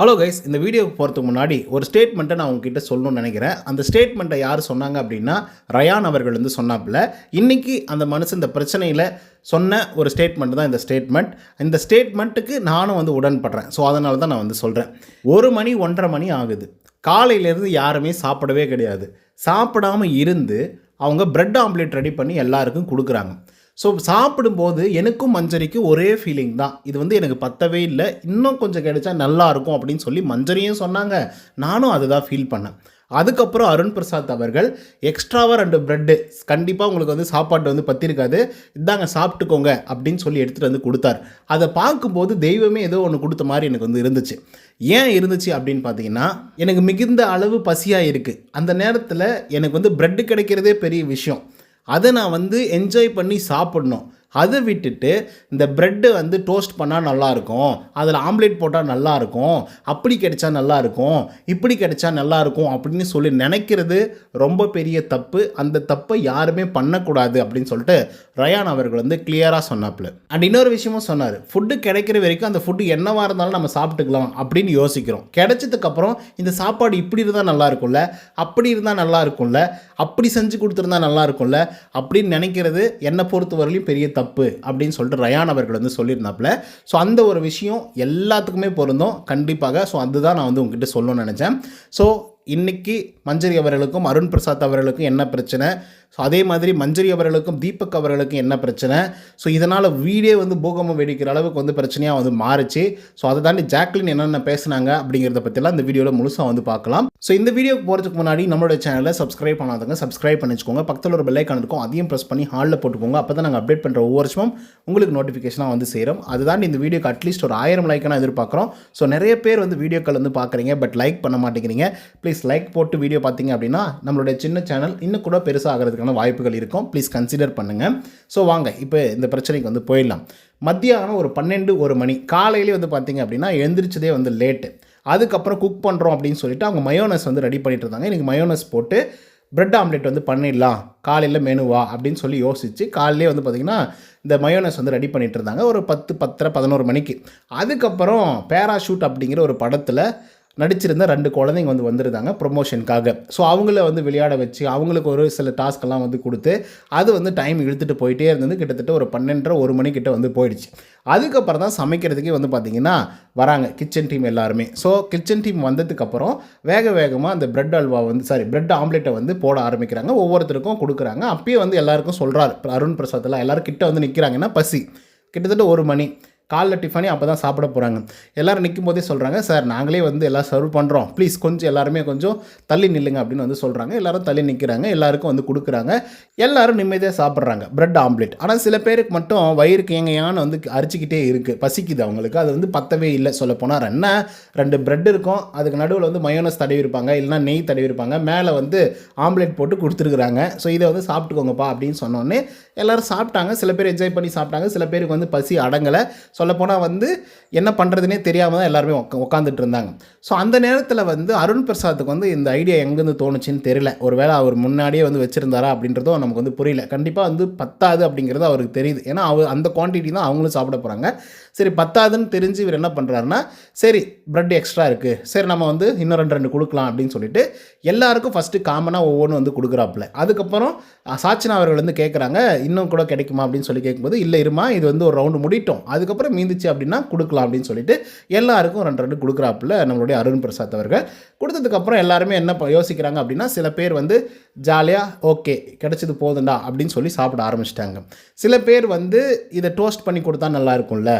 Hello guys இந்த video போகிறதுக்கு முன்னாடி ஒரு ஸ்டேட்மெண்ட்டை நான் உங்ககிட்ட சொல்லணும்னு நினைக்கிறேன். அந்த ஸ்டேட்மெண்ட்டை யார் சொன்னாங்க அப்படின்னா ரயான் அவர்கள் வந்து சொன்னாப்புல. இன்றைக்கி அந்த மனுஷன் இந்த பிரச்சனையில் சொன்ன ஒரு ஸ்டேட்மெண்ட் தான் இந்த ஸ்டேட்மெண்ட் இந்த ஸ்டேட்மெண்ட்டுக்கு நானும் வந்து உடன்படுறேன். ஸோ அதனால தான் நான் வந்து சொல்கிறேன் ஒரு மணி ஒன்றரை மணி ஆகுது. காலையிலேருந்து யாருமே சாப்பிடவே கிடையாது. சாப்பிடாம இருந்து அவங்க பிரெட் ஆம்லேட் ரெடி பண்ணி எல்லாருக்கும் கொடுக்குறாங்க. ஸோ சாப்பிடும்போது எனக்கும் மஞ்சரிக்கும் ஒரே ஃபீலிங் தான். இது வந்து எனக்கு பத்தவே இல்லை. இன்னும் கொஞ்சம் கிடைச்சா நல்லா இருக்கும் அப்படின்னு சொல்லி மஞ்சரியும் சொன்னாங்க. நானும் அதுதான் ஃபீல் பண்ணேன். அதுக்கப்புறம் அருண் பிரசாத் அவர்கள் எக்ஸ்ட்ராவாக ரெண்டு ப்ரெட்டு கண்டிப்பாக உங்களுக்கு வந்து சாப்பாடு வந்து பற்றிருக்காது இதாங்க சாப்பிட்டுக்கோங்க. அப்படின்னு சொல்லி எடுத்துகிட்டு வந்து கொடுத்தார். அதை பார்க்கும்போது தெய்வமே ஏதோ ஒன்று கொடுத்த மாதிரி எனக்கு வந்து இருந்துச்சு. ஏன் இருந்துச்சு அப்படின்னு பார்த்தீங்கன்னா எனக்கு மிகுந்த அளவு பசியாக இருக்குது அந்த நேரத்தில் எனக்கு வந்து ப்ரெட்டு கிடைக்கிறதே பெரிய விஷயம். அதை நான் வந்து என்ஜாய் பண்ணி சாப்பிடணும். அதை விட்டுட்டு இந்த ப்ரெட்டை வந்து டோஸ்ட் பண்ணால் நல்லாயிருக்கும் அதில் ஆம்லேட் போட்டால் நல்லாயிருக்கும் அப்படி கிடைச்சா நல்லாயிருக்கும் இப்படி கிடைச்சா நல்லாயிருக்கும் அப்படின்னு சொல்லி நினைக்கிறது ரொம்ப பெரிய தப்பு. அந்த தப்பை யாருமே பண்ணக்கூடாது அப்படின்னு சொல்லிட்டு ரயான் அவர்கள் வந்து கிளியராக சொன்னாப்புல. அண்ட் இன்னொரு விஷயமும் சொன்னார். ஃபுட்டு கிடைக்கிற வரைக்கும் அந்த ஃபுட்டு என்னவாக இருந்தாலும் நம்ம சாப்பிட்டுக்கலாம் அப்படின்னு யோசிக்கிறோம். கிடைச்சதுக்கப்புறம் இந்த சாப்பாடு இப்படி இருந்தால் நல்லா இருக்கும்ல அப்படி இருந்தால் நல்லா இருக்கும்ல அப்படி செஞ்சு கொடுத்துருந்தா நல்லா இருக்கும்ல அப்படின்னு நினைக்கிறது என்னை பொறுத்தவரையிலும் பெரிய தப்பு. தப்பு அப்படின்னு சொல்லிட்டு ரயான் அவர்கள் வந்து சொல்லியிருந்தாப்புல. ஸோ அந்த ஒரு விஷயம் எல்லாத்துக்குமே பொருந்தும். கண்டிப்பாக ஸோ அதுதான் நான் வந்து உங்ககிட்ட சொல்லணும்னு நினச்சேன். ஸோ இன்னைக்கு மஞ்சரி அவர்களுக்கும் அருண் பிரசாத் அவர்களுக்கும் என்ன பிரச்சனை? ஸோ அதே மாதிரி மஞ்சரி அவர்களுக்கும் தீபக் அவர்களுக்கும் என்ன பிரச்சனை? ஸோ இதனால் வீடே வந்து பூகம்பம் வெடிக்கிற அளவுக்கு வந்து பிரச்சனையாக வந்து மாறுச்சு. ஸோ அதை தாண்டி ஜாக்லின் என்னென்ன பேசுனாங்க அப்படிங்கிறத பற்றிலாம் இந்த வீடியோவில் முழுசாக வந்து பார்க்கலாம். ஸோ இந்த வீடியோக்கு போகிறதுக்கு முன்னாடி நம்மளோட சேனலை சப்ஸ்கிரைப் பண்ணாதவங்க சப்ஸ்கிரைப் பண்ணிச்சுக்கோங்க. பக்கத்தில் ஒரு பெல்லைக்கான் இருக்கும் அதையும் ப்ரெஸ் பண்ணி ஹாலில் போட்டுக்கோங்க. அப்போ தான் நாங்கள் அப்டேட் பண்ணுற ஒவ்வொரு வருஷமும் உங்களுக்கு நோட்டிஃபிகேஷனாக வந்து சேரும். அதுதான் இந்த வீடியோக்கு அட்லீஸ்ட் ஒரு ஆயிரம் லைக்கான எதிர்பார்க்குறோம். ஸோ நிறைய பேர் வந்து வீடியோக்கள் வந்து பார்க்குறீங்க பட் லைக் பண்ண மாட்டேங்கிறீங்க. ப்ளீஸ் லைக் போட்டு வீடியோ பார்த்தீங்க அப்படின்னா நம்மளுடைய சின்ன சேனல் இன்னும் கூட பெருசாகிறதுக்கான வாய்ப்புகள் இருக்கும். ப்ளீஸ் கன்சிடர் பண்ணுங்கள் ஸோ வாங்க இப்போ இந்த பிரச்சனைக்கு வந்து போயிடலாம். மத்தியானம் ஒரு பன்னெண்டு ஒரு மணி. காலையிலே வந்து பார்த்தீங்க அப்படின்னா எழுந்திரிச்சதே வந்து லேட்டு அதுக்கப்புறம் குக் பண்ணுறோம் அப்படின்னு சொல்லிட்டு அவங்க மயோனஸ் வந்து ரெடி பண்ணிட்டு இருந்தாங்க. எனக்கு மயோனஸ் போட்டு பிரெட் ஆம்லெட் வந்து பண்ணிடலாம். காலையில் மெனுவா அப்படின்னு சொல்லி யோசித்து காலையிலே வந்து பார்த்திங்கன்னா இந்த மயோனஸ் வந்து ரெடி பண்ணிகிட்டு இருந்தாங்க. ஒரு பத்து பத்தரை பதினோரு மணிக்கு. அதுக்கப்புறம் பேராஷூட் அப்படிங்கிற ஒரு படத்தில் நடிச்சிருந்த ரெண்டு குழந்தைங்க வந்து வந்திருந்தாங்க ப்ரொமோஷனுக்காக ஸோ அவங்கள வந்து விளையாட வச்சு அவங்களுக்கு ஒரு சில டாஸ்க்கெல்லாம் வந்து கொடுத்து அது வந்து டைம் இழுத்துட்டு போயிட்டே இருந்தது. கிட்டத்தட்ட ஒரு பன்னெண்டரை ஒரு மணிக்கிட்ட வந்து போயிடுச்சு. அதுக்கப்புறம் தான் சமைக்கிறதுக்கே வந்து பார்த்திங்கன்னா வராங்க கிச்சன் டீம் எல்லாருமே. ஸோ கிச்சன் டீம் வந்ததுக்கப்புறம் வேக வேகமாக அந்த பிரெட் அல்வா வந்து சாரி பிரெட் ஆம்லெட்டை வந்து போட ஆரம்பிக்கிறாங்க. ஒவ்வொருத்தருக்கும் கொடுக்குறாங்க. அப்பயே வந்து எல்லாருக்கும் சொல்கிறாரு அருண் பிரசாத்லாம் எல்லோரும் கிட்ட வந்து நிற்கிறாங்கன்னா பசி? கிட்டத்தட்ட ஒரு மணி. காலைல டிஃபனே அப்போ தான் சாப்பிட போகிறாங்க எல்லோரும் நிற்கும் போதே சொல்கிறாங்க சார் நாங்களே வந்து எல்லாம் சர்வ் பண்ணுறோம் ப்ளீஸ் கொஞ்சம் எல்லாருமே கொஞ்சம் தள்ளி நில்லுங்க அப்படின்னு வந்து சொல்கிறாங்க எல்லோரும் தள்ளி நிற்கிறாங்க எல்லாருக்கும் வந்து கொடுக்குறாங்க. எல்லோரும் நிம்மதியாக சாப்பிட்றாங்க. ப்ரெட் ஆம்லெட் ஆனால் சில பேருக்கு மட்டும் வயிறுக்கு எங்கையான்னு வந்து அரிச்சிக்கிட்டே இருக்குது பசிக்குது அவங்களுக்கு. அது வந்து பத்தவே இல்லை சொல்ல போனால் என்ன ரெண்டு ப்ரெட் இருக்கும். அதுக்கு நடுவில் வந்து மயோனஸ் தடவி இருப்பாங்க. இல்லைனா நெய் தடவி இருப்பாங்க. மேலே வந்து ஆம்லெட் போட்டு கொடுத்துருக்குறாங்க. ஸோ இதை வந்து சாப்பிட்டுக்கோங்கப்பா அப்படின்னு சொன்னோன்னே எல்லோரும் சாப்பிட்டாங்க. சில பேர் என்ஜாய் பண்ணி சாப்பிட்டாங்க. சில பேருக்கு வந்து பசி அடங்கலை. சொல்லப்போனால் வந்து என்ன பண்ணுறதுனே தெரியாமல் தான் எல்லாருமே உக்கா உட்காந்துட்டு இருந்தாங்க ஸோ அந்த நேரத்தில் வந்து அருண் பிரசாத்துக்கு வந்து இந்த ஐடியா எங்கேருந்து தோணுச்சுன்னு தெரியல. ஒரு வேளை அவர் முன்னாடியே வந்து வச்சுருந்தாரா அப்படின்றதும் நமக்கு வந்து புரியல. கண்டிப்பாக வந்து பத்தாது அப்படிங்கிறது அவருக்கு தெரியுது. ஏன்னா அவர் அந்த குவான்டிட்டி தான் அவங்களும் சாப்பிட போகிறாங்க சரி பத்தாதுன்னு தெரிஞ்சு இவர் என்ன பண்ணுறாருன்னா சரி ப்ரெட் எக்ஸ்ட்ரா இருக்குது சரி நம்ம வந்து இன்னும் ரெண்டு ரெண்டு கொடுக்கலாம் அப்படின்னு சொல்லிட்டு எல்லாருக்கும் ஃபஸ்ட்டு காமனாக ஒவ்வொன்றும் வந்து கொடுக்குறாப்புல. அதுக்கப்புறம் சாச்சினா அவர்கள் வந்து கேட்குறாங்க இன்னும் கூட கிடைக்குமா? அப்படின்னு சொல்லி கேட்கும்போது இல்லை இருமா இது வந்து ஒரு ரவுண்டு முடிட்டோம். அதுக்கப்புறம் மீந்துச்சு அப்படின்னா கொடுக்கலாம் அப்படின்னு சொல்லிட்டு எல்லாருக்கும் ரெண்டு ரெண்டு கொடுக்குறாப்புல நம்மளுடைய அருண் பிரசாத் அவர்கள். கொடுத்ததுக்கப்புறம் எல்லாருமே என்ன யோசிக்கிறாங்க அப்படின்னா சில பேர் வந்து ஜாலியாக ஓகே கிடச்சிது போதுண்டா அப்படின்னு சொல்லி சாப்பிட ஆரம்பிச்சிட்டாங்க. சில பேர் வந்து இதை டோஸ்ட் பண்ணி கொடுத்தா நல்லா இருக்கும்ல.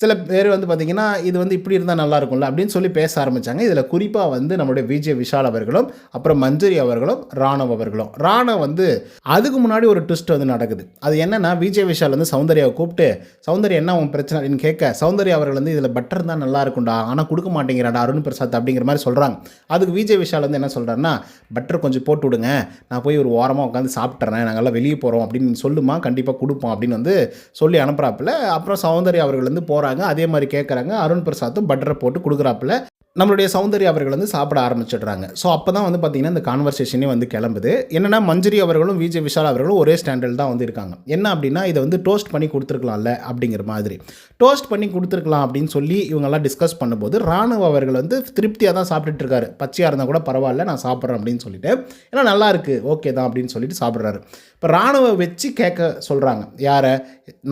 சில பேர் வந்து பார்த்திங்கன்னா இது வந்து இப்படி இருந்தால் நல்லாயிருக்கும்ல அப்படின்னு சொல்லி பேச ஆரம்பித்தாங்க இதில் குறிப்பாக வந்து நம்மளுடைய விஜய் விஷால் அவர்களும் அப்புறம் மஞ்சரி அவர்களும் ராணவ் அவர்களும். ராணவ் வந்து அதுக்கு முன்னாடி ஒரு ட்விஸ்ட் வந்து நடக்குது. அது என்னென்னா விஜய் விஷால் வந்து சௌந்தர்யாவை கூப்பிட்டு சௌந்தர்யா என்ன உன் பிரச்சனை? அப்படின்னு கேட்க சௌந்தர்யா அவர்கள் வந்து இதில் பட்டர் தான் நல்லா இருக்கும்டா ஆனால் கொடுக்க மாட்டேங்கிறாடா அருண் பிரசாத் அப்படிங்கிற மாதிரி சொல்கிறாங்க அதுக்கு விஜய் விஷால் வந்து என்ன சொல்கிறாருன்னா பட்டர் கொஞ்சம் போட்டு விடுங்க. நான் போய் ஒரு ஓரமாக உட்காந்து சாப்பிட்றேன் நாங்கள்லாம் வெளியே போகிறோம் அப்படின்னு சொல்லுமா கண்டிப்பாக கொடுப்போம் அப்படின்னு வந்து சொல்லி அனுப்புகிறாப்புல அப்புறம் சௌந்தர்யா அவர்கள் வந்து போகிறாங்க அதே மாதிரி கேட்குறாங்க அருண் பிரசாத்தும் பட்டரை போட்டு கொடுக்குறாப்புல. நம்மளுடைய சௌந்தர்யா அவர்கள் வந்து சாப்பிட ஆரம்பிச்சிடுறாங்க. ஸோ அப்போ தான் வந்து பார்த்திங்கன்னா இந்த கான்வர்சேஷனே வந்து கிளம்புது. என்னென்னா மஞ்சரி அவர்களும் விஜய் விஷால் அவர்களும் ஒரே ஸ்டாண்டர்ட் தான் வந்து இருக்காங்க. என்ன அப்படின்னா இதை வந்து டோஸ்ட் பண்ணி கொடுத்துருக்கலாம்ல அப்படிங்கிற மாதிரி. டோஸ்ட் பண்ணி கொடுத்துருக்கலாம் அப்படின்னு சொல்லி இவங்கெல்லாம் டிஸ்கஸ் பண்ணும்போது ராணுவ அவர்கள் வந்து திருப்தியாக தான் சாப்பிட்டுட்டு இருக்காரு. பச்சையாக இருந்தால் கூட பரவாயில்ல நான் சாப்பிட்றேன் அப்படின்னு சொல்லிட்டு. ஏன்னா நல்லா இருக்குது ஓகே தான் அப்படின்னு சொல்லிட்டு சாப்பிட்றாரு. இப்போ ராணுவ வச்சு கேட்க சொல்கிறாங்க யாரை?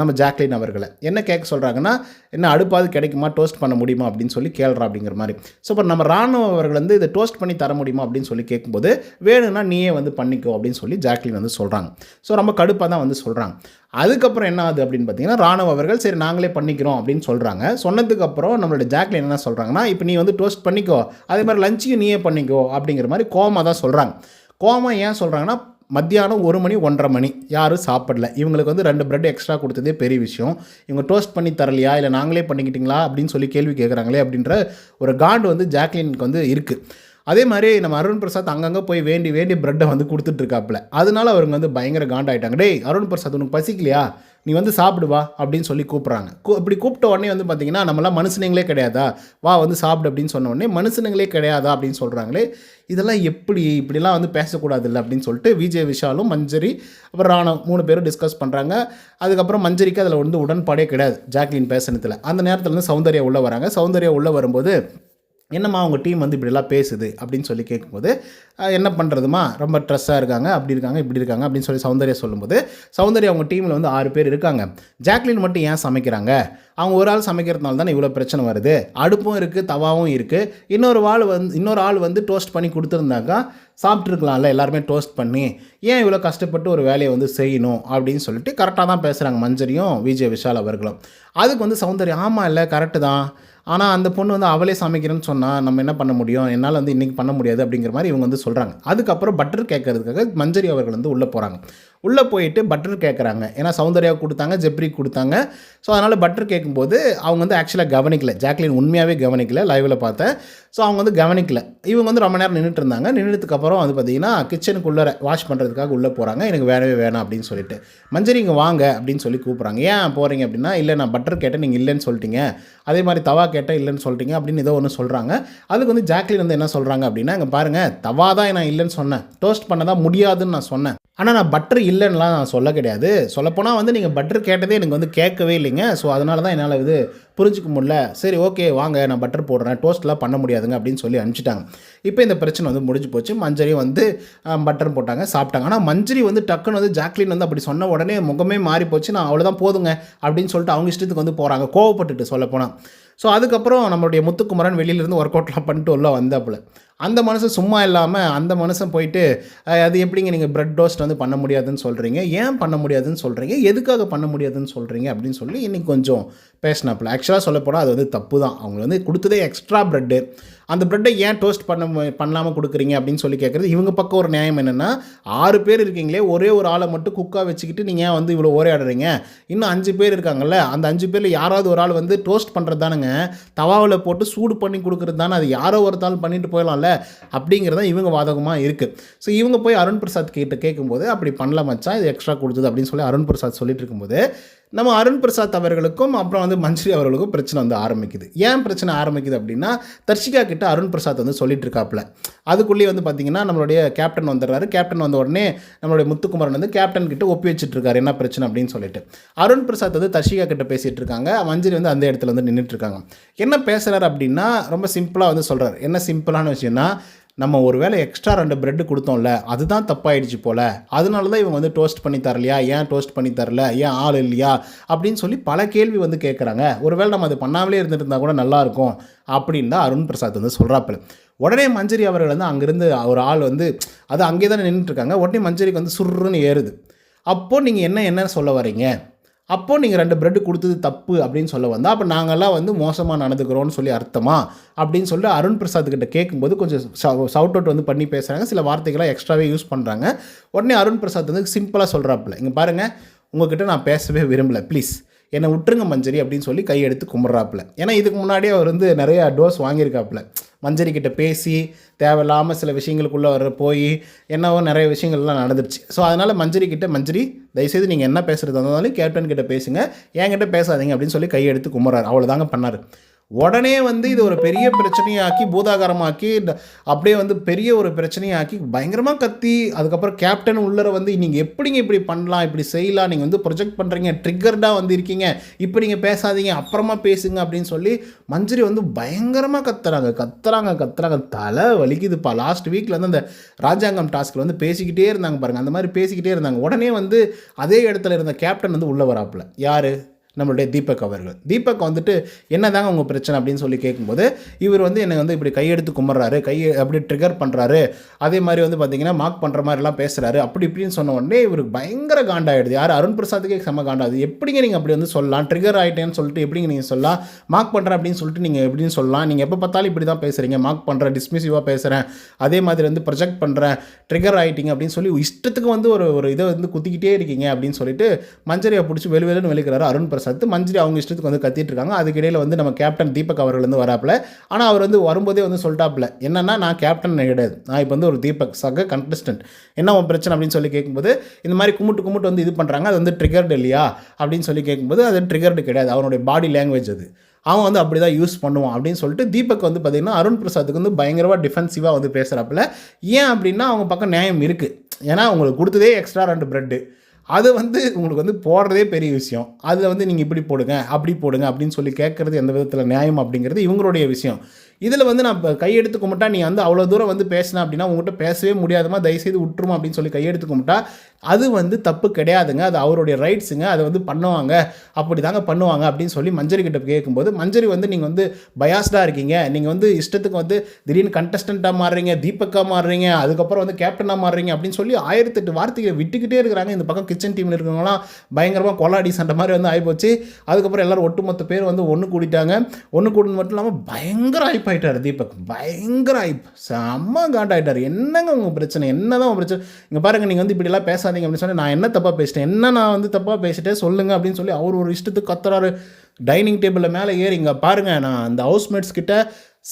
நம்ம ஜாக்லின் அவர்களை. என்ன கேட்க சொல்கிறாங்கன்னா என்ன அடுப்பாவது கிடைக்குமா? டோஸ்ட் பண்ண முடியுமா? அப்படின்னு சொல்லி கேள்றா அப்படிங்கிற மாதிரி. ஸோ இப்போ நம்ம ராணுவ அவர்கள் வந்து இதை டோஸ்ட் பண்ணி தர முடியுமா அப்படின்னு சொல்லி கேட்கும்போது வேணும்னா நீயே வந்து பண்ணிக்கோ அப்படின்னு சொல்லி ஜாக்லின் வந்து சொல்கிறாங்க ஸோ ரொம்ப கடுப்பாக தான் வந்து சொல்கிறாங்க அதுக்கப்புறம் என்ன ஆகுது அப்படின்னு பார்த்தீங்கன்னா ராணுவ அவர்கள் சரி நாங்களே பண்ணிக்கிறோம் அப்படின்னு சொல்கிறாங்க சொன்னதுக்கப்புறம் நம்மளோட ஜாக்லின் என்ன சொல்கிறாங்கன்னா இப்போ நீ வந்து டோஸ்ட் பண்ணிக்கோ. அதே மாதிரி லஞ்சையும் நீயே பண்ணிக்கோ அப்படிங்கிற மாதிரி கோமா தான் சொல்கிறாங்க கோமா ஏன் சொல்கிறாங்கன்னா மத்தியானம் ஒரு மணி ஒன்றரை மணி. யாரும் சாப்பிடல. இவங்களுக்கு வந்து ரெண்டு பிரெட் எக்ஸ்ட்ரா கொடுத்ததே பெரிய விஷயம். இவங்க டோஸ்ட் பண்ணி தரலையா? இல்லை நாங்களே பண்ணிக்கிட்டீங்களா? அப்படின்னு சொல்லி கேள்வி கேட்குறாங்களே அப்படின்ற ஒரு காண்டு வந்து ஜாக்லினுக்கு வந்து இருக்குது அதே மாதிரி நம்ம அருண் பிரசாத் அங்கங்கே போய் வேண்டி வேண்டி பிரெட்டை வந்து கொடுத்துட்ருக்காப்புல அதனால அவங்க வந்து பயங்கர காண்டாயிட்டாங்க. டேய் அருண் பிரசாத் உனக்கு பசிக்கலையா? நீ வந்து சாப்பிடுவா அப்படின்னு சொல்லி கூப்பிட்றாங்க. கூ இப்படி கூப்பிட்ட உடனே வந்து பார்த்தீங்கன்னா நம்மளாம் மனுஷனுங்களே கிடையாதா? வா வந்து சாப்பிடு அப்படின்னு சொன்ன உடனே மனுஷனுங்களே கிடையாதா அப்படின்னு சொல்கிறாங்களே இதெல்லாம் எப்படி இப்படிலாம் வந்து பேசக்கூடாது இல்லை அப்படின்னு சொல்லிட்டு விஜய் விஷாலும் மஞ்சரி அப்புறம் ராணம் மூணு பேரும் டிஸ்கஸ் பண்ணுறாங்க அதுக்கப்புறம் மஞ்சரிக்கு அதில் வந்து உடன்பாடே கிடையாது ஜாக்லின் பேசுனதில் அந்த நேரத்தில் வந்து சௌந்தர்யா உள்ளே வராங்க. சௌந்தர்யா உள்ளே வரும்போது என்னம்மா உங்கள் டீம் வந்து இப்படிலாம் பேசுது? அப்படின்னு சொல்லி கேட்கும்போது என்ன பண்ணுறதுமா ரொம்ப ட்ரெஸ்ஸாக இருக்காங்க அப்படி இருக்காங்க இப்படி இருக்காங்க அப்படின்னு சொல்லி சௌந்தர்யா சொல்லும்போது சௌந்தர்யா அவங்க டீமில் வந்து ஆறு பேர் இருக்காங்க. ஜாக்லின் மட்டும் ஏன் சமைக்கிறாங்க? அவங்க ஒரு ஆள் சமைக்கிறதுனால தானே இவ்வளோ பிரச்சனை வருது? அடுப்பும் இருக்குது தவாவும் இருக்குது இன்னொரு ஆள் வந்து இன்னொரு ஆள் வந்து டோஸ்ட் பண்ணி கொடுத்துருந்தாக்கா சாப்பிட்ருக்கலாம்ல எல்லாருமே டோஸ்ட் பண்ணி. ஏன் இவ்வளோ கஷ்டப்பட்டு ஒரு வேலையை வந்து செய்யணும்? அப்படின்னு சொல்லிட்டு கரெக்டாக தான் பேசுகிறாங்க மஞ்சரியும் விஜய் விஷால் அவர்களும். அதுக்கு வந்து சௌந்தர்யா ஆமாம் இல்லை கரெக்டு தான். ஆனால் அந்த பொண்ணு வந்து அவளே சமைக்கிறேன்னு சொன்னால் நம்ம என்ன பண்ண முடியும்? என்னால் வந்து இன்றைக்கி பண்ண முடியாது அப்படிங்கிற மாதிரி இவங்க வந்து சொல்கிறாங்க அதுக்கப்புறம் பட்டர் கேட்கறதுக்காக மஞ்சரி அவர்கள் வந்து உள்ளே போகிறாங்க உள்ளே போயிட்டு பட்டர் கேட்குறாங்க ஏன்னா சௌந்தர்யா கொடுத்தாங்க ஜெப்ரி கொடுத்தாங்க. ஸோ அதனால் பட்டர் கேட்கும்போது அவங்க வந்து ஆக்சுவலாக கவனிக்கல. ஜாக்லின் உண்மையாகவே கவனிக்கல. லைவில் பார்த்தேன். ஸோ அவங்க வந்து கவனிக்கல. இவங்க வந்து ரொம்ப நேரம் நின்றுட்டு இருந்தாங்க. நின்றுட்டுக்கப்புறம் வந்து பார்த்திங்கன்னா கிச்சனுக்குள்ளே வாஷ் பண்ணுறதுக்காக உள்ளே போகிறாங்க எனக்கு வேணவே வேணாம் அப்படின்னு சொல்லிட்டு. மஞ்சரி இங்கே வாங்க அப்படின்னு சொல்லி கூப்பிட்றாங்க. ஏன் போகிறீங்க அப்படின்னா இல்லை நான் பட்டர் கேட்டேன். நீங்கள் இல்லைன்னு சொல்லிட்டீங்க. அதே மாதிரி தவா கேட்டேன் இல்லைன்னு சொல்லிட்டீங்க அப்படின்னு ஏதோ ஒன்று சொல்கிறாங்க அதுக்கு வந்து ஜாக்லின் வந்து என்ன சொல்கிறாங்க அப்படின்னா இங்கே பாருங்கள் தவா தான் நான் இல்லைன்னு சொன்னேன். டோஸ்ட் பண்ண தான் முடியாதுன்னு நான் சொன்னேன். ஆனால் நான் பட்டர் இல்லைன்னுலாம் நான் சொல்ல கிடையாது. சொல்லப்போனால் வந்து நீங்கள் பட்டர் கேட்டதே எனக்கு வந்து கேட்கவே இல்லைங்க. ஸோ அதனால தான் என்னால் இது புரிஞ்சுக்க முடியல. சரி ஓகே வாங்க நான் பட்டர் போடுறேன். டோஸ்ட்லாம் பண்ண முடியாதுங்க அப்படின்னு சொல்லி அனுப்பிச்சிட்டாங்க. இப்போ இந்த பிரச்சனை வந்து முடிஞ்சு போச்சு. மஞ்சரி வந்து பட்டர் போட்டாங்க சாப்பிட்டாங்க. ஆனால் மஞ்சரி வந்து டக்குன்னு வந்து ஜாக்லின் வந்து அப்படி சொன்ன உடனே முகமே மாறி போச்சு நான் அவ்வளோதான் போதுங்க அப்படின்னு சொல்லிட்டு அவங்க இஷ்டத்துக்கு வந்து போகிறாங்க கோவப்பட்டுட்டு சொல்லப்போனால் ஸோ அதுக்கப்புறம் நம்மளுடைய முத்துக்குமரன் வெளியிலேருந்து ஒர்க் அவுட்லாம் பண்ணிட்டு உள்ள வந்தாப்புல. அந்த மனுஷன் சும்மா இல்லாமல் அந்த மனுஷன் போயிட்டு அது எப்படிங்க நீங்கள் பிரெட் டோஸ்ட் வந்து பண்ண முடியாதுன்னு சொல்கிறீங்க ஏன் பண்ண முடியாதுன்னு சொல்கிறீங்க எதுக்காக பண்ண முடியாதுன்னு சொல்கிறீங்க அப்படின்னு சொல்லி இன்னைக்கு கொஞ்சம் பேசினாப்புல. ஆக்சுவலாக சொல்லப்போனால் அது வந்து தப்பு தான். அவங்க வந்து கொடுத்ததே எக்ஸ்ட்ரா ப்ரெட்டு அந்த ப்ரெட்டை ஏன் டோஸ்ட் பண்ண பண்ணாமல் கொடுக்குறீங்க அப்படின்னு சொல்லி கேட்குறது இவங்க பக்கம் ஒரு நியாயம் என்னென்னா ஆறு பேர் இருக்கீங்களே ஒரே ஒரு ஆளை மட்டும் குக்காக வச்சுக்கிட்டு நீங்கள் ஏன் வந்து இவ்வளோ ஓரையாடுறீங்க இன்னும் அஞ்சு பேர் இருக்காங்கல்ல அந்த அஞ்சு பேரில் யாராவது ஒரு ஆள் வந்து டோஸ்ட் பண்ணுறது தானுங்க தவாவில் போட்டு சூடு பண்ணி கொடுக்குறது தானே அது யாரோ ஒரு பண்ணிட்டு போயிடலாம்ல அப்படிங்கிறதான் இவங்க வாதகமாக இருக்குது ஸோ இவங்க போய் அருண் பிரசாத் கிட்ட கேட்கும்போது அப்படி பண்ணல மச்சான் இது எக்ஸ்ட்ரா கொடுத்தது அப்படின்னு சொல்லி அருண் பிரசாத் சொல்லிட்டு இருக்கும்போது நம்ம அருண் பிரசாத் அவர்களுக்கும் அப்புறம் வந்து மஞ்சிரி அவர்களுக்கும் பிரச்சனை வந்து ஆரம்பிக்குது. ஏன் பிரச்சனை ஆரம்பிக்குது அப்படின்னா தர்ஷிகா கிட்ட அருண் பிரசாத் வந்து சொல்லிட்டு இருக்காப்புல. அதுக்குள்ளேயே வந்து பார்த்தீங்கன்னா நம்மளுடைய கேப்டன் வந்துடுறாரு. கேப்டன் வந்த உடனே நம்மளுடைய முத்துக்குமரன் வந்து கேப்டன் கிட்ட ஒப்பி வச்சுட்டு இருக்காரு. என்ன பிரச்சனை அப்படின்னு சொல்லிட்டு. அருண் பிரசாத் வந்து தர்ஷிகா கிட்ட பேசிட்டு இருக்காங்க. மஞ்சரி வந்து அந்த இடத்துல வந்து நின்றுட்டு இருக்காங்க. என்ன பேசுறாரு அப்படின்னா ரொம்ப சிம்பிளாக வந்து சொல்கிறார் என்ன சிம்பிளான விஷயம்னா நம்ம ஒரு வேளை எக்ஸ்ட்ரா ரெண்டு பிரெட் கொடுத்தோம்ல அதுதான் தப்பாயிடுச்சு போல. அதனால தான் இவங்க வந்து டோஸ்ட் பண்ணி தரலையா? ஏன் டோஸ்ட் பண்ணி தரல? ஏன் ஆள் இல்லையா? அப்படின்னு சொல்லி பல கேள்வி வந்து கேட்குறாங்க ஒருவேளை நம்ம அது பண்ணாமலே இருந்துட்டு இருந்தால் கூட நல்லா இருக்கும் அப்படின்னு தான் அருண் பிரசாத் வந்து சொல்கிறாப்புல உடனே மஞ்சரி அவர்கள் வந்து அங்கேருந்து ஒரு ஆள் வந்து அது அங்கே தானே நின்றுட்டுருக்காங்க உடனே மஞ்சரிக்கு வந்து சுருன்னு ஏறுது. அப்போது நீங்கள் என்ன என்ன சொல்ல வரீங்க அப்போ நீங்கள் ரெண்டு பிரெட் கொடுத்தது தப்பு அப்படின்னு சொல்ல வந்தால் அப்போ நாங்கள்லாம் வந்து மோசமாக நடந்துக்கிறோம்னு சொல்லி அர்த்தமா? அப்படின்னு சொல்லி அருண் பிரசாத் கிட்ட கேட்கும்போது கொஞ்சம் சவுட் அவுட் வந்து பண்ணி பேசுகிறாங்க சில வார்த்தைகளாக எக்ஸ்ட்ராவே யூஸ் பண்ணுறாங்க உடனே அருண் பிரசாத் வந்து சிம்பிளாக சொல்கிறாப்புல இங்கே பாருங்கள் உங்ககிட்ட நான் பேசவே விரும்பலை. ப்ளீஸ் என்னை விட்டுருங்க மஞ்சரி அப்படின்னு சொல்லி கையெடுத்து கும்பிட்றாப்புல. ஏன்னா இதுக்கு முன்னாடியே அவர் வந்து நிறையா டோஸ் வாங்கியிருக்காப்புல. மஞ்சரி கிட்ட பேசி தேவையில்லாமல் சில விஷயங்களுக்குள்ளே வர போய் என்னவோ நிறைய விஷயங்கள்லாம் நடந்துருச்சு. ஸோ அதனால் மஞ்சரி கிட்ட மஞ்சரி தயவுசெய்து நீங்கள் என்ன பேசுகிறது இருந்தாலும் கேப்டன் கிட்ட பேசுங்க. என்கிட்ட பேசாதீங்க அப்படின்னு சொல்லி கையெடுத்து கும்பிட்றாரு. அவ்வளோதாங்க பண்ணார். உடனே வந்து இது ஒரு பெரிய பிரச்சனையாக்கி பூதாகரமாக்கி இந்த- அப்படியே வந்து பெரிய ஒரு பிரச்சனையாக்கி பயங்கரமாக கத்தி அதுக்கப்புறம் கேப்டன் உள்ளர வந்து நீங்கள் எப்படிங்க இப்படி பண்ணலாம்? இப்படி செய்யலாம்? நீங்கள் வந்து ப்ரொஜெக்ட் பண்ணுறீங்க ட்ரிக்கர்டாக வந்து இருக்கீங்க. இப்போ நீங்கள் பேசாதீங்க அப்புறமா பேசுங்க அப்படின்னு சொல்லி மஞ்சரி வந்து பயங்கரமாக கத்துறாங்க கத்துறாங்க கத்துறாங்க. தலை வலிக்குதுப்பா. லாஸ்ட் வீக்கில் வந்து அந்த ராஜாங்கம் டாஸ்கில் வந்து பேசிக்கிட்டே இருந்தாங்க பாருங்கள் அந்த மாதிரி பேசிக்கிட்டே இருந்தாங்க. உடனே வந்து அதே இடத்துல இருந்த கேப்டன் வந்து உள்ளே வராப்புல. யார்? நம்மளுடைய தீபக் அவர்கள். தீபக் வந்துட்டு என்னதாங்க உங்கள் பிரச்சனை? அப்படின்னு சொல்லி கேட்கும்போது இவர் வந்து என்னை வந்து இப்படி கையெடுத்து கும்பிட்றாரு கையை அப்படி ட்ரிகர் பண்ணுறாரு அதே மாதிரி வந்து பார்த்தீங்கன்னா மார்க் பண்ணுற மாதிரிலாம் பேசுகிறாரு அப்படி இப்படின்னு சொன்ன உடனே இவருக்கு பயங்கர காண்டாயிடுது. யார்? அருண் பிரசாத்துக்கே செம்ம காண்டாது எப்படிங்க நீங்கள் அப்படி வந்து சொல்லலாம்? ட்ரிகர் ஆகிட்டேன்னு சொல்லிட்டு எப்படிங்க நீங்கள் சொல்லலாம்? மார்க் பண்ணுறேன் அப்படின்னு சொல்லிட்டு நீங்கள் எப்படின்னு சொல்லலாம்? நீங்கள் எப்போ பார்த்தாலும் இப்படி தான் பேசுகிறீங்க மார்க் பண்ணுறேன் டிஸ்மிசிவாக பேசுகிறேன் அதே மாதிரி வந்து ப்ரொஜெக்ட் பண்ணுறேன் ட்ரிகர் ஆகிட்டீங்க அப்படின்னு சொல்லி இஷ்டத்துக்கு வந்து ஒரு ஒரு இதை வந்து குத்திக்கிட்டே இருக்கீங்க அப்படின்னு சொல்லிட்டு மஞ்சரியை பிடிச்சி வெளி வெளின்னு வெளிக்கிறாரு அருண் பிரசாத். சத்து மஞ்சரி அவங்க இஷ்டத்துக்கு வந்து கத்திட்டு இருக்காங்க அதுக்கு இடையில வந்து நம்ம கேப்டன் தீபக் அவர்கள் வந்து வராப்புல. ஆனால் அவர் வந்து வரும்போதே வந்து சொல்லிட்டாப்புல என்னன்னா நான் கேப்டன் கிடையாது. நான் இப்போ வந்து ஒரு தீபக் சக கண்டஸ்டன்ட் என்ன உன் பிரச்சனை? அப்படின்னு சொல்லி கேட்கும்போது இந்த மாதிரி கும்பிட்டு கும்பிட்டு வந்து இது பண்ணுறாங்க அது வந்து ட்ரிகர்டு இல்லையா? அப்படின்னு சொல்லி கேட்கும்போது அது ட்ரிகர்டு கிடையாது. அவனுடைய பாடி லாங்குவேஜ் அது. அவன் வந்து அப்படி தான் யூஸ் பண்ணுவான் அப்படின்னு சொல்லிட்டு தீபக் வந்து பார்த்திங்கன்னா அருண் பிரசாத்துக்கு வந்து பயங்கரமாக டிஃபென்சிவாக வந்து பேசுகிறாப்புல ஏன் அப்படின்னா அவங்க பக்கம் நியாயம் இருக்குது ஏன்னா அவங்களுக்கு கொடுத்ததே எக்ஸ்ட்ரா ரெண்டு ப்ரெட்டு அது வந்து உங்களுக்கு வந்து போடுறதே பெரிய விஷயம். அதில் வந்து நீங்கள் இப்படி போடுங்க அப்படி போடுங்க அப்படின்னு சொல்லி கேட்குறது எந்த விதத்தில் நியாயம் அப்படிங்கிறது இவங்களுடைய விஷயம். இதில் வந்து நான் இப்போ கையெடுத்து கும்பிட்டா நீ வந்து அவ்வளோ தூரம் வந்து பேசினேன் அப்படின்னா உங்கள்கிட்ட பேசவே முடியாதமா தயவுசெய்து விட்டுருமா அப்படின்னு சொல்லி கையெடுத்து கும்பிட்டா அது வந்து தப்பு கிடையாதுங்க. அது அவருடைய ரைட்ஸுங்க அதை வந்து பண்ணுவாங்க. அப்படி தாங்க பண்ணுவாங்க அப்படின்னு சொல்லி மஞ்சரி கிட்ட கேட்கும்போது மஞ்சரி வந்து நீங்கள் வந்து பயாஸ்டாக இருக்கீங்க. நீங்கள் வந்து இஷ்டத்துக்கு வந்து திடீர்னு கண்டஸ்டண்ட்டாக மாறுறீங்க தீபக்காக மாறுறீங்க அதுக்கப்புறம் வந்து கேப்டனாக மாறுறீங்க அப்படின்னு சொல்லி ஆயிரத்தெட்டு வார்த்தைகளை விட்டுக்கிட்டே இருக்கிறாங்க. இந்த பக்கம் கிச்சன் டீமில் இருக்கிறவங்களாம் பயங்கரமாக கொலாடி சண்டை மாதிரி வந்து ஆகிப்போச்சு அதுக்கப்புறம் எல்லோரும் ஒட்டுமொத்த பேர் வந்து ஒன்று கூடிட்டாங்க. ஒன்று கூடுனது மட்டும் இல்லாமல் பயங்கர ஹைப் ஆயிட்டார் தீபக். பயங்கர ஹைப் செம்ம காண்டாயிட்டார். என்னங்க உங்கள் பிரச்சனை? என்ன தான் பிரச்சனை? இங்கே பாருங்கள் நீங்கள் வந்து இப்படிலாம் பேசாதீங்க அப்படின்னு சொல்லி நான் என்ன தப்பாக பேசிட்டேன்? என்ன நான் வந்து தப்பாக பேசிட்டேன்? சொல்லுங்கள் அப்படின்னு சொல்லி அவர் ஒரு இஷ்டத்துக்கு கத்துறாரு. டைனிங் டேபிளில் மேலே ஏறி இங்கே பாருங்கள் நான் அந்த ஹவுஸ்மேட்ஸ் கிட்ட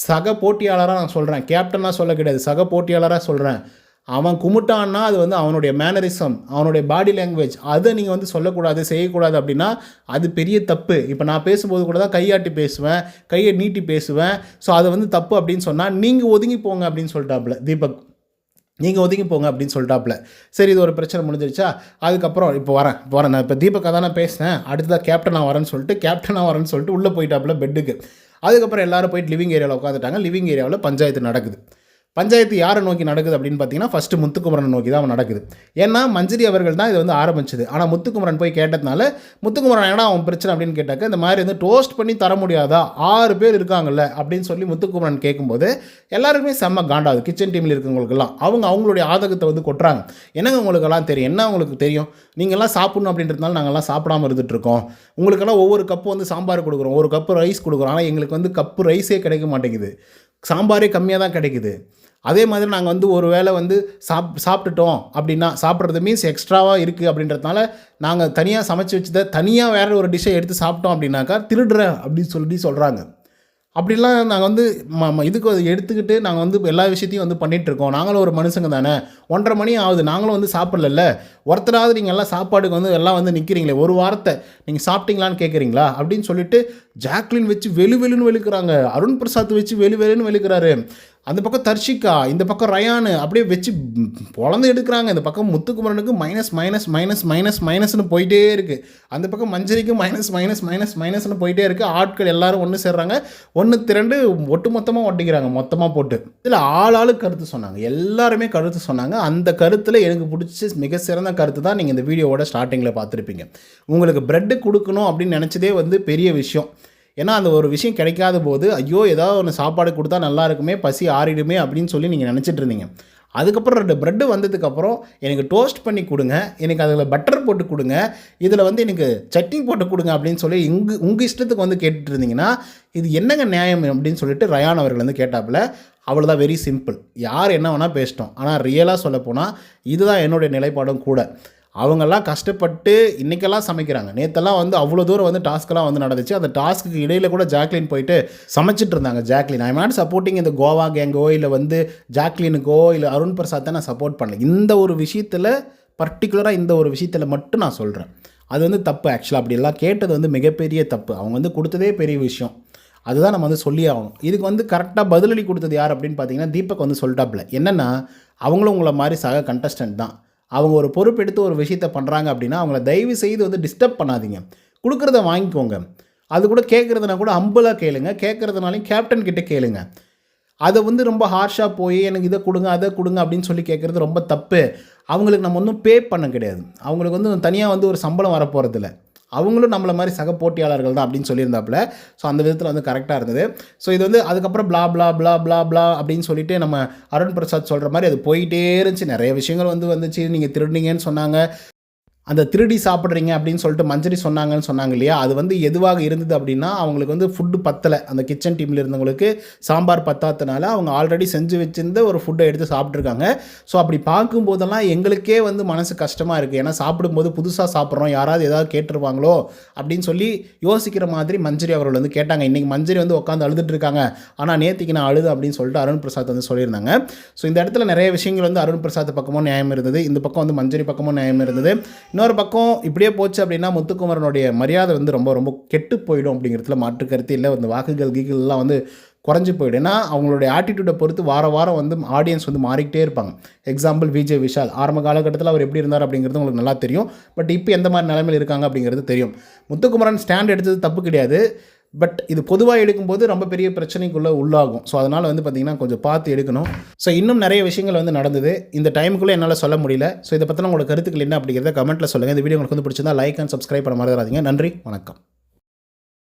சக போட்டியாளராக நான் சொல்கிறேன் கேப்டனாக சொல்ல கிடையாது சக போட்டியாளராக சொல்கிறேன் அவன் கும்பிட்டான்னா அது வந்து அவனுடைய மேனரிசம் அவனுடைய பாடி லாங்குவேஜ் அதை நீங்கள் வந்து சொல்லக்கூடாது செய்யக்கூடாது அப்படின்னா அது பெரிய தப்பு. இப்போ நான் பேசும்போது கூட தான் கையாட்டி பேசுவேன் கையை நீட்டி பேசுவேன். ஸோ அது வந்து தப்பு அப்படின்னு சொன்னால் நீங்கள் ஒதுங்கி போங்க அப்படின்னு சொல்லிட்டாப்புல தீபக். நீங்கள் ஒதுங்கி போங்க அப்படின்னு சொல்லிட்டாப்புல. சரி இது ஒரு பிரச்சனை முடிஞ்சிருச்சா? அதுக்கப்புறம் இப்போ வரேன். இப்போ வரேன். நான் இப்போ தீபக்கா தானே பேசினேன். அடுத்ததாக கேப்டனாக வரேன்னு சொல்லிட்டு கேப்டனாக வரேன்னு சொல்லிட்டு உள்ளே போயிட்டாப்புல பெட்டுக்கு அதுக்கப்புறம் எல்லாரும் போயிட்டு லிவிங் ஏரியாவில் உட்காந்துட்டாங்க லிவிங் ஏரியாவில் பஞ்சாயத்து நடக்குது. பஞ்சாயத்து யாரை நோக்கி நடக்குது அப்படின்னு பார்த்தீங்கன்னா ஃபஸ்ட்டு முத்துக்குமரன் நோக்கி தான் அவன் நடக்குது. ஏன்னா மஞ்சரி அவர்கள் தான் இதை வந்து ஆரம்பிச்சது. ஆனால் முத்துக்குமரன் போய் கேட்டதுனால முத்துக்குமரன் ஏன்னா அவன் பிரச்சனை அப்படின்னு கேட்டாக்க இந்த மாதிரி வந்து டோஸ்ட் பண்ணி தர முடியாதா? ஆறு பேர் இருக்காங்கல்ல அப்படின்னு சொல்லி முத்துக்குமரன் கேட்கும்போது எல்லாருக்குமே செம்ம காண்டாது கிச்சன் டீமில் இருக்கவங்களுக்கெல்லாம். அவங்க அவங்களுடைய ஆதகத்தை வந்து கொட்டுறாங்க. என்னங்க உங்களுக்கெல்லாம் தெரியும்? என்ன உங்களுக்கு தெரியும்? நீங்கள்லாம் சாப்பிடணும் அப்படின்றதுனால நாங்கள்லாம் சாப்பிடாம இருந்துட்டு இருக்கோம். உங்களுக்கெல்லாம் ஒவ்வொரு கப்பு வந்து சாம்பார் கொடுக்குறோம். ஒரு கப்பு ரைஸ் கொடுக்குறோம். ஆனால் எங்களுக்கு வந்து கப்பு ரைஸே கிடைக்க மாட்டேங்குது. சாம்பாரே கம்மியாக தான் கிடைக்குது. அதே மாதிரி நாங்கள் வந்து ஒரு வேளை வந்து சாப் சாப்பிட்டுட்டோம் அப்படின்னா சாப்பிட்றது மீன்ஸ் எக்ஸ்ட்ராவாக இருக்குது அப்படின்றதுனால நாங்கள் தனியாக சமைச்சு வச்சுதான் தனியாக வேறு ஒரு டிஷ்ஷை எடுத்து சாப்பிட்டோம் அப்படின்னாக்கா திருடுற அப்படின்னு சொல்லி சொல்கிறாங்க அப்படிலாம் நாங்கள் வந்து ம இதுக்கு எடுத்துக்கிட்டு நாங்கள் வந்து எல்லா விஷயத்தையும் வந்து பண்ணிகிட்ருக்கோம் நாங்களும் ஒரு மனுஷங்க தானே. ஒன்றரை மணி ஆகுது. நாங்களும் வந்து சாப்பிட்லல்ல. ஒருத்தராவது நீங்கள் எல்லாம் சாப்பாடுக்கு வந்து எல்லாம் வந்து நிற்கிறீங்களே ஒரு வாரத்தை நீங்கள் சாப்பிட்டீங்களான்னு கேட்குறீங்களா அப்படின்னு சொல்லிட்டு ஜாக்லின் வச்சு வெளு வெளுன்னு வெளுக்கிறாங்க. அருண் பிரசாத் வச்சு வெளு வெளுன்னு வெளுக்கிறாரு. அந்த பக்கம் தர்ஷிகா இந்த பக்கம் ரயானு அப்படியே வச்சு பொழந்து எடுக்கிறாங்க. இந்த பக்கம் முத்துக்குமரனுக்கு மைனஸ் மைனஸ் மைனஸ் மைனஸ் மைனஸ்னு போயிட்டே இருக்குது அந்த பக்கம் மஞ்சரிக்கு மைனஸ் மைனஸ் மைனஸ் மைனஸ்னு போயிட்டே இருக்குது ஆட்கள் எல்லாரும் ஒன்று சேர்றாங்க. ஒன்று திரண்டு ஒட்டு மொத்தமாக ஒட்டிக்கிறாங்க. மொத்தமாக போட்டு. இதில் ஆள் ஆளு கருத்து சொன்னாங்க. எல்லாருமே கருத்து சொன்னாங்க. அந்த கருத்தில் எனக்கு பிடிச்ச மிக சிறந்த கருத்து தான் நீங்கள் இந்த வீடியோவோட ஸ்டார்டிங்கில் பார்த்துருப்பீங்க. உங்களுக்கு ப்ரெட்டு கொடுக்கணும் அப்படின்னு நினச்சதே வந்து பெரிய விஷயம். ஏன்னா அந்த ஒரு விஷயம் கிடைக்காத போது ஐயோ ஏதாவது ஒன்று சாப்பாடு கொடுத்தா நல்லா இருக்குமே பசி ஆறிடுமே அப்படின்னு சொல்லி நீங்கள் நினச்சிட்டு இருந்தீங்க. அதுக்கப்புறம் ரெண்டு ப்ரெட்டு வந்ததுக்கப்புறம் எனக்கு டோஸ்ட் பண்ணி கொடுங்க எனக்கு அதில் பட்டர் போட்டு கொடுங்க இதில் வந்து எனக்கு சட்னி போட்டு கொடுங்க அப்படின்னு சொல்லி இங்கு உங்கள் இஷ்டத்துக்கு வந்து கேட்டுட்டு இருந்தீங்கன்னா இது என்னங்க நியாயம் அப்படின்னு சொல்லிட்டு ரயான் அவர்கள் வந்து கேட்டாப்புல அவ்வளோதான் வெரி சிம்பிள் யார் என்ன வேணால் பேசிட்டோம். ஆனால் ரியலாக சொல்ல போனால் இதுதான் என்னுடைய நிலைப்பாடும் கூட. அவங்கெல்லாம் கஷ்டப்பட்டு இன்றைக்கெல்லாம் சமைக்கிறாங்க. நேற்றெல்லாம் வந்து அவ்வளோ தூரம் வந்து டாஸ்க்கெல்லாம் வந்து நடந்துச்சு. அந்த டாஸ்க்கு இடையில கூட ஜாக்லின் போயிட்டு சமைச்சிட்டு இருந்தாங்க ஜாக்லின். ஐ நாட் சப்போர்ட்டிங் இந்த கோவா கேங்கோ இல்லை வந்து ஜாக்லினுக்கோ இல்லை அருண் பிரசாத் தான் நான் சப்போர்ட் பண்ணல. இந்த ஒரு விஷயத்தில் பர்டிகுலராக இந்த ஒரு விஷயத்தில் மட்டும் நான் சொல்கிறேன் அது வந்து தப்பு. ஆக்சுவலாக அப்படிலாம் கேட்டது வந்து மிகப்பெரிய தப்பு. அவங்க வந்து கொடுத்ததே பெரிய விஷயம். அதுதான் நம்ம வந்து சொல்லி ஆகணும். இதுக்கு வந்து கரெக்டாக பதிலளி கொடுத்தது யார் அப்படின்னு பார்த்தீங்கன்னா தீபக் வந்து சொல்லிட்டாப்புல. என்னென்னா அவங்களும் உங்களை மாதிரி சக கண்டஸ்டன்ட் தான். அவங்க ஒரு பொறுப்பெடுத்து ஒரு விஷயத்த பண்ணுறாங்க அப்படின்னா அவங்கள தயவு செய்து வந்து டிஸ்டர்ப் பண்ணாதீங்க. கொடுக்குறத வாங்கிக்கோங்க. அது கூட கேட்குறதுனா கூட அம்பலாக கேளுங்க. கேட்குறதுனாலையும் கேப்டன் கிட்ட கேளுங்க. அதை வந்து ரொம்ப ஹார்ஷாக போய் எனக்கு இதை கொடுங்க அதை கொடுங்க அப்படின்னு சொல்லி கேட்குறது ரொம்ப தப்பு. அவங்களுக்கு நம்ம ஒன்றும் பே பண்ண கிடையாது. அவங்களுக்கு வந்து தனியாக வந்து ஒரு சம்பளம் வரப்போகிறதில்ல அவங்களும் நம்மளை மாதிரி சக போட்டியாளர்கள் தான் அப்படின்னு சொல்லியிருந்தாப்புல. ஸோ அந்த விதத்தில் வந்து கரெக்டாக இருந்தது. ஸோ இது வந்து அதுக்கப்புறம் blah blah blah blah blah அப்படின்னு சொல்லிட்டு நம்ம அருண் பிரசாத் சொல்கிற மாதிரி அது போயிட்டே இருந்துச்சு. நிறைய விஷயங்கள் வந்து வந்துச்சு. நீங்கள் திருடுனீங்கன்னு சொன்னாங்க. அந்த திருடி சாப்பிட்றீங்க அப்படின்னு சொல்லிட்டு மஞ்சரி சொன்னாங்கன்னு சொன்னாங்க இல்லையா? அது வந்து எதுவாக இருந்தது அப்படின்னா அவங்களுக்கு வந்து ஃபுட்டு பத்தலை. அந்த கிச்சன் டீமில் இருந்தவங்களுக்கு சாம்பார் பத்தாதனால அவங்க ஆல்ரெடி செஞ்சு வச்சிருந்த ஒரு ஃபுட்டை எடுத்து சாப்பிட்ருக்காங்க ஸோ அப்படி பார்க்கும்போதெல்லாம் எங்களுக்கே வந்து மனசு கஷ்டமாக இருக்குது ஏன்னா சாப்பிடும்போது புதுசாக சாப்பிட்றோம். யாராவது ஏதாவது கேட்டுருவாங்களோ அப்படின்னு சொல்லி யோசிக்கிற மாதிரி மஞ்சரி அவர்கள் வந்து கேட்டாங்க. இன்றைக்கி மஞ்சரி வந்து உட்காந்து அழுதுட்டு இருக்காங்க. ஆனால் நேத்திக்கு நான் அழுது அப்படின்னு சொல்லிட்டு அருண் பிரசாத் வந்து சொல்லியிருந்தாங்க. ஸோ இந்த இடத்துல நிறைய விஷயங்கள் வந்து அருண் பிரசாத் பக்கமும் நியாயம் இருந்தது. இந்த பக்கம் வந்து மஞ்சரி பக்கமும் நியாயம் இருந்தது. இன்னொரு பக்கம் இப்படியே போச்சு அப்படின்னா முத்துக்குமரனுடைய மரியாதை வந்து ரொம்ப ரொம்ப கெட்டு போயிடும் அப்படிங்கிறதுல மாற்று கருத்து இல்லை. அந்த வாக்குகள் கீக்குகள்லாம் வந்து குறைஞ்சி போயிடும். ஏன்னா அவங்களுடைய ஆட்டிடியூடை பொறுத்து வார வாரம் வந்து ஆடியன்ஸ் வந்து மாறிக்கிட்டே இருப்பாங்க. எக்ஸாம்பிள் விஜய் விஷால். ஆரம்ப காலகட்டத்தில் அவர் எப்படி இருந்தார் அப்படிங்கிறது உங்களுக்கு நல்லா தெரியும். பட் இப்போ எந்த மாதிரி நிலைமையில் இருக்காங்க அப்படிங்கிறது தெரியும். முத்துக்குமரன் ஸ்டாண்ட் எடுத்தது தப்பு கிடையாது. பட் இது பொதுவாக எடுக்கும்போது ரொம்ப பெரிய பிரச்சனைக்குள்ளே உள்ளாகும். ஸோ அதனால் வந்து பார்த்திங்கன்னா கொஞ்சம் பார்த்து எடுக்கணும். ஸோ இன்னும் நிறைய விஷயங்கள் வந்து நடந்தது. இந்த டைமுக்குள்ளே என்னால் சொல்ல முடியல. ஸோ இதை பற்றின உங்களோட கருத்துக்கள் என்ன அப்படிங்கிறத கமெண்ட்டில் சொல்லுங்கள் இந்த வீடியோ உங்களுக்கு வந்து பிடிச்சிருந்தா லைக் அண்ட் சப்ஸ்கிரைப் பண்ண மறந்துடாதீங்க. நன்றி. வணக்கம்.